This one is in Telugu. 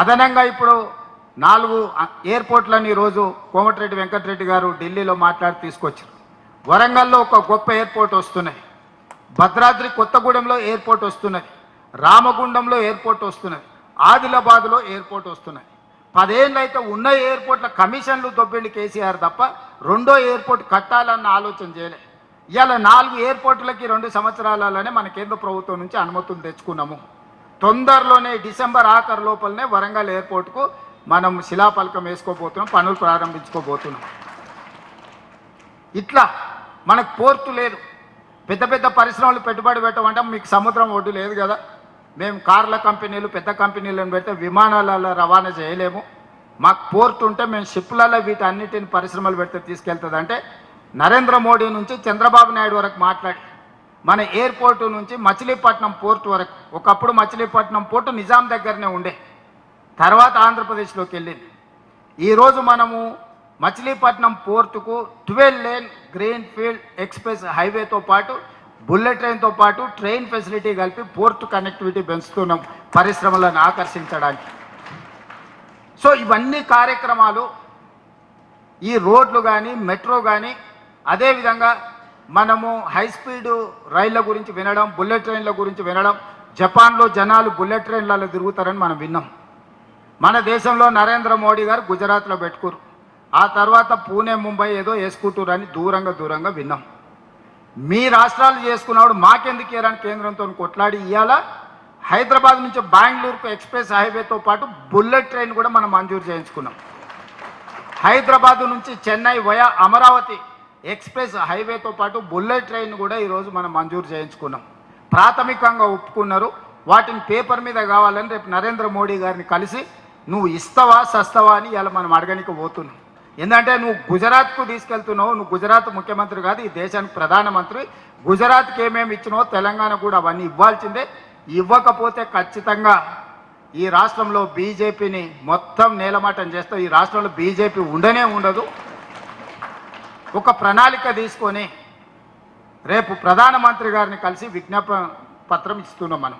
అదనంగా ఇప్పుడు నాలుగు ఎయిర్పోర్ట్లని ఈరోజు కోమటిరెడ్డి వెంకటరెడ్డి గారు ఢిల్లీలో మాట్లాడి తీసుకొచ్చారు. వరంగల్లో ఒక గొప్ప ఎయిర్పోర్ట్ వస్తున్నాయి. భద్రాద్రి కొత్తగూడెంలో ఎయిర్పోర్ట్ వస్తున్నది రామగుండంలో ఎయిర్పోర్ట్ వస్తున్నది ఆదిలాబాద్లో ఎయిర్పోర్ట్ వస్తున్నది పదేళ్ళైతే ఉన్న ఎయిర్పోర్ట్ల కమిషన్లు దొబ్బిండి కేసీఆర్ తప్ప రెండో ఎయిర్పోర్ట్ కట్టాలన్న ఆలోచన చేయలే. ఇవాళ నాలుగు ఎయిర్పోర్ట్లకి రెండు సంవత్సరాలలోనే మన కేంద్ర ప్రభుత్వం నుంచి అనుమతులు తెచ్చుకున్నాము. తొందరలోనే డిసెంబర్ ఆఖరు లోపలనే వరంగల్ ఎయిర్పోర్ట్కు మనం శిలాఫలకం వేసుకోబోతున్నాం పనులు ప్రారంభించుకోబోతున్నాం. ఇట్లా మనకు పోర్టు లేదు. పెద్ద పెద్ద పరిశ్రమలు పెట్టుబడి పెట్టమంటే మీకు సముద్రం ఒడ్డు లేదు కదా. మేము కార్ల కంపెనీలు పెద్ద కంపెనీలను పెడితే విమానాలలో రవాణా చేయలేము. మాకు పోర్ట్ ఉంటే మేము షిప్లలో వీటన్నిటిని పరిశ్రమలు పెడితే తీసుకెళ్తుంది అంటే నరేంద్ర మోడీ నుంచి చంద్రబాబు నాయుడు వరకు మాట్లాడి మన ఎయిర్పోర్ట్ నుంచి మచిలీపట్నం పోర్ట్ వరకు. ఒకప్పుడు మచిలీపట్నం పోర్టు నిజాం దగ్గరనే ఉండే. తర్వాత ఆంధ్రప్రదేశ్లోకి వెళ్ళింది. ఈరోజు మనము మచిలీపట్నం పోర్టుకు twelve lane green field express హైవేతో పాటు బుల్లెట్ ట్రైన్తో పాటు ట్రైన్ ఫెసిలిటీ కలిపి పోర్టు కనెక్టివిటీ పెంచుతున్నాం పరిశ్రమలను ఆకర్షించడానికి. సో ఇవన్నీ కార్యక్రమాలు ఈ రోడ్లు కానీ మెట్రో కానీ అదేవిధంగా మనము హై స్పీడ్ రైళ్ళ గురించి వినడం బుల్లెట్ ట్రైన్ల గురించి వినడం జపాన్లో జనాలు బుల్లెట్ ట్రైన్లలో తిరుగుతారని మనం విన్నాం. మన దేశంలో నరేంద్ర మోడీ గారు గుజరాత్లో పెట్టుకురు. ఆ తర్వాత పూణే ముంబై ఏదో వేసుకుంటారు అని దూరంగా దూరంగా విన్నాం. మీ రాష్ట్రాలు చేసుకున్నప్పుడు మాకెందుకు ఏరని కేంద్రంతో కొట్లాడి ఇవాళ హైదరాబాద్ నుంచి బెంగళూరుకు ఎక్స్ప్రెస్ హైవేతో పాటు బుల్లెట్ ట్రైన్ కూడా మనం మంజూరు చేయించుకున్నాం. హైదరాబాద్ నుంచి చెన్నై వయా అమరావతి ఎక్స్ప్రెస్ హైవేతో పాటు బుల్లెట్ ట్రైన్ కూడా ఈరోజు మనం మంజూరు చేయించుకున్నాం. ప్రాథమికంగా ఒప్పుకున్నారు. వాటిని పేపర్ మీద కావాలని రేపు నరేంద్ర మోడీ గారిని కలిసి నువ్వు ఇస్తావా సస్తావా అని ఇలా మనం అడగనికి పోతున్నాం. ఎందుకంటే నువ్వు గుజరాత్కు తీసుకెళ్తున్నావు నువ్వు గుజరాత్ ముఖ్యమంత్రి కాదు ఈ దేశానికి ప్రధానమంత్రి. గుజరాత్కి ఏమేమి ఇచ్చినావో తెలంగాణ కూడా అవన్నీ ఇవ్వాల్సిందే. ఇవ్వకపోతే ఖచ్చితంగా ఈ రాష్ట్రంలో బీజేపీని మొత్తం నేలమాటం చేస్తావు. ఈ రాష్ట్రంలో బీజేపీ ఉండనే ఉండదు. ఒక ప్రణాళిక తీసుకొని రేపు ప్రధానమంత్రి గారిని కలిసి విజ్ఞాపన పత్రం ఇస్తున్నాం మనం.